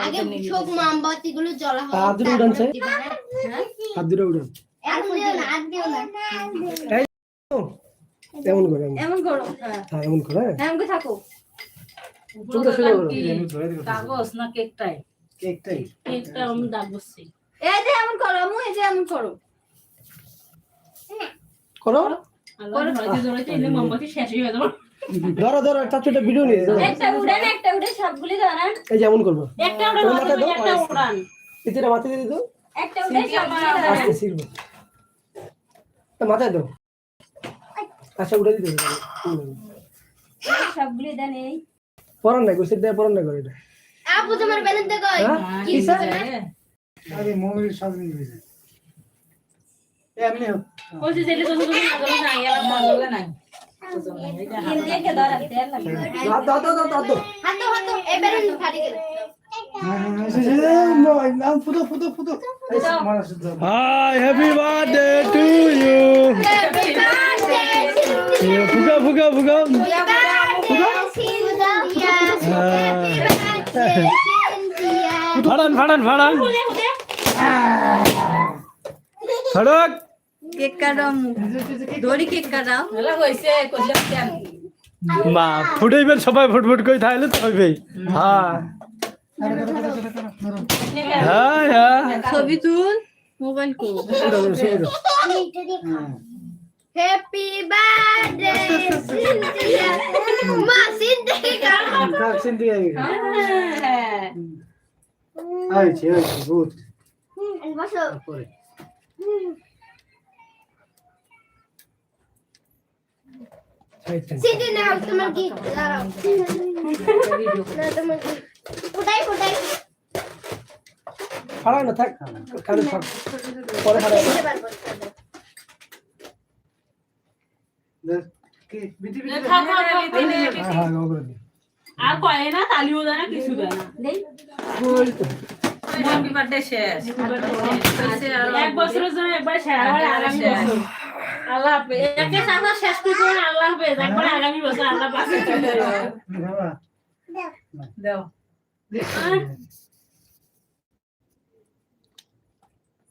আগে সব মোমবাতিগুলো জ্বলা হোক হাত দুটো উঠানছে হ্যাঁ? হাত দুটো উঠান এখন দিও না আর দিও না এমন করে এমন। করো হ্যাঁ হ্যাঁ এমন করে এমন করে থাকো চুলটা শুরু করো কাগজ না কেকটাই কেকটাই কেকটা আমি দাগ বসছি এই যে এমন করো আমু এই যে এমন করো করো ধরাইতে ধরাইতে এলে মোমবাতি শেষ হয়ে যাবে ধরো ধরো চাচুটা ভিডিও নিয়ে একটা উড়ান একটা উড়ে সবগুলি ধরান এই যে এমন করব একটা দাও, একটা উড়ান এটাটা মাথায় দিয়ে দিও একটা উড়ে সবগুলি আস্তে শিখব তা মাথায় দাও আচ্ছা উঠে দিতে সবগুলি দেন এই পরান নাই গোসের দেয় পরান না করে এটা আপু তোমার বেলুন দেখো হ্যাঁ? কি কিসে? আরে মোবাইল সব নিয়ে গেছে এমনি হোক বলছি যে তো তুমি না নাই নাই বেলুন ফাটি গেল নাম হ্যাপি বার্থডে টু ইউ ফুগা ফুগা ফুগা ফাড়ান ফাড়ান ফাড়ান ফাড়ক কেক কাটাও দড়ি কেক কাটাও মা ফুটাইবেন সবাই ফুটফুট করে থাকলে তো হইবেই। হ্যাঁ। হ্যাঁ হ্যাঁ। ছবি তুল মোবাইল কো। হ্যাপি বার্থডে সিনথিয়া মা সিনথিয়া হ্যাঁ। আইছে আইছে বহুত। বসো পরে সিনথিয়া তোমার কি দাঁড়াও। না তোমার কি ফুটাই ফুটাই ফাড়াই না থাক। কানে থাক। পরে ফাড়াই হ্যাঁ হ্যাঁ দিই আর কয় না তালিও দেয় না কিছু দেয় না। হ্যাপি বার্থডে শেষ। এক বছরের জন্য একবার হয় বছর। আল্লাহ একে শেষ আল্লাহ হাফেজ একবার আগামী বছর আল্লাহ পাশে চলে দাও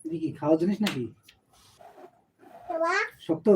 দেখি খাওয়া জিনিস নাকি শক্ত